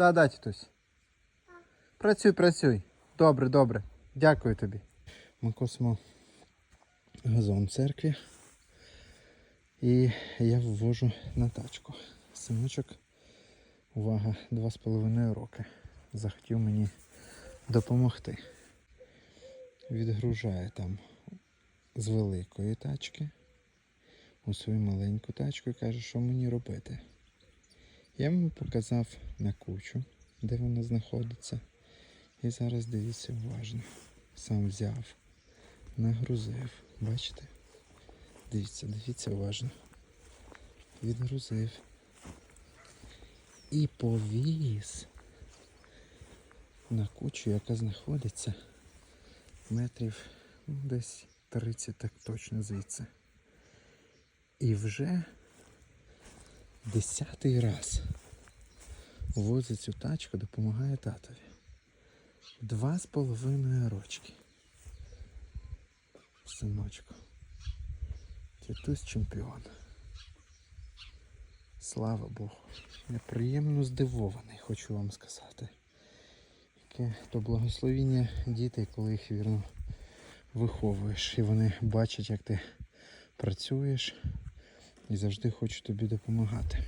Да, да, тітусь. Працюй, працюй. Добре, добре. Дякую тобі. Ми косимо газон в церкві. І я ввожу на тачку. Синочок, увага, два з половиною роки. Захотів мені допомогти. Відгружає там з великої тачки у свою маленьку тачку і каже, що мені робити. Я йому показав на кучу, де вона знаходиться. І зараз дивіться уважно. Сам взяв, нагрузив. Бачите? Дивіться, дивіться уважно. Відгрузив. І повіз на кучу, яка знаходиться метрів ну, десь 30 так точно звідси. І вже десятий раз возить цю тачку, допомагає татові. Два з половиною рочки. Синочку. Тітусь чемпіон. Слава Богу. Я приємно здивований, хочу вам сказати. Яке то благословіння дітей, коли їх вірно виховуєш. І вони бачать, як ти працюєш і завжди хочуть тобі допомагати.